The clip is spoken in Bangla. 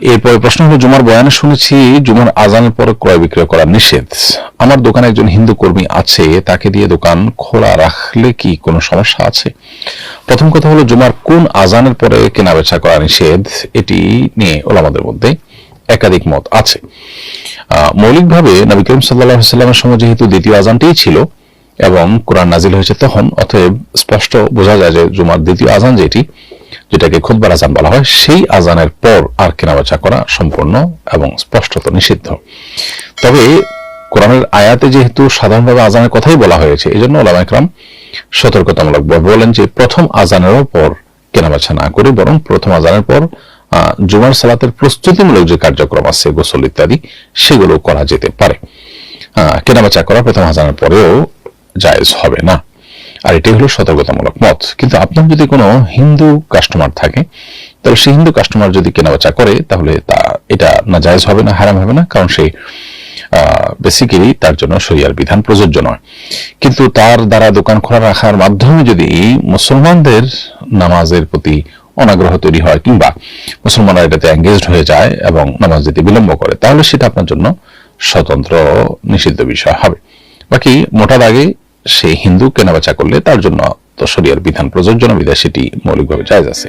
এরপরে প্রশ্ন হলো, জুমার বয়ানে শুনেছি জুমার আজানের পরে ক্রয় বিক্রয় করা নিষেধ। আমার দোকানে একজন হিন্দু কর্মী আছে, তাকে দিয়ে দোকান খোলা রাখলে কি কোনো সমস্যা আছে? প্রথম কথা হলো, জুমার কোন আজানের পরে কেনা বেচা করা নিষেধ? এটি নিয়ে ওলামাদের মধ্যে একাধিক মত আছে। মৌলিকভাবে নবী করিম সাল্লাহ সাল্লামের সময় যেহেতু দ্বিতীয় আজানটিই ছিল এবং কোরআন নাজিল হয়েছে তখন, অতএব স্পষ্ট বোঝা যায় যে জুমার দ্বিতীয় আজান যেটি যেটাকে খুদবার আজান বলা হয়, সেই আজানের পর আর কেনাবেচা করা সম্পূর্ণ এবং স্পষ্টত নিষিদ্ধ। তবে কোরআনের আয়াতে যেহেতু সাধারণভাবে আজানের কথাই বলা হয়েছে এই জন্য ওলামা একরাম সতর্কতামূলক বলেন যে প্রথম আজানেরও পর কেনাবেচা না করে, বরং প্রথম আজানের পর জুমার সালাতের প্রস্তুতিমূলক যে কার্যক্রম আছে, গোসল ইত্যাদি, সেগুলো করা যেতে পারে। কেনাবেচা করা প্রথম আজানের পরেও জায়েজ হবে না। আর এটাই হলো সতর্কতামূলক মত কিন্তু আপনার যদি কোনো হিন্দু কাস্টমার থাকে, তাহলে সেই হিন্দু কাস্টমার যদি কেনাবেচা করে, তাহলে তা, এটা না জায়জ হবে না, হারাম হবে না, কারণ সেই বেসিক্যালি তার জন্য শরিয়ার বিধান প্রযোজ্য নয়। কিন্তু তার দ্বারা দোকান খোলা রাখার মাধ্যমে যদি মুসলমানদের নামাজের প্রতি অনাগ্রহ তৈরি হয়, কিংবা মুসলমানরা এটাতে এঙ্গেজড হয়ে যায় এবং নামাজ দিতে বিলম্ব করে, তাহলে সেটা আপনার জন্য স্বতন্ত্র, নিষিদ্ধ বিষয় হবে। বাকি মোটা দাগে সেই হিন্দু কেনাবেচা করলে তার জন্য তো শরিয়ার বিধান প্রযোজ্য না, বিধায় সেটি মৌলিকভাবে জায়জ আছে।